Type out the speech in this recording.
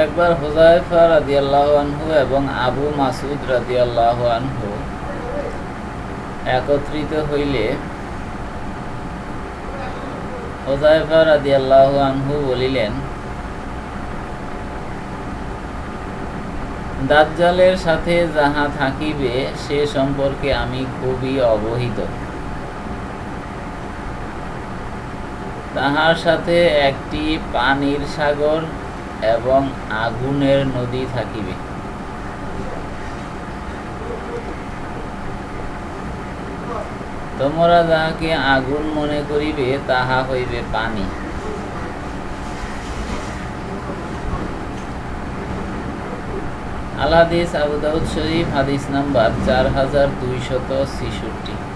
একবার হুজাইফা রাদিয়াল্লাহু আনহু এবং আবু মাসুদ রাদিয়াল্লাহু আনহু একত্রিত হইলে হুজাইফা রাদিয়াল্লাহু আনহু বলিলেন, দাজ্জালের সাথে যাহা থাকিবে, সে সম্পর্কে আমি খুবই অবহিত। তাহার সাথে একটি পানির সাগর এবং আগুনের নদী থাকিবে। তোমরা যাহাকে আগুন মনে করিবে, তাহা হইবে পানি। আল হাদিস আবু দাউদ শরীফ, হাদিস নাম্বার চার হাজার দুইশত ছেষট্টি।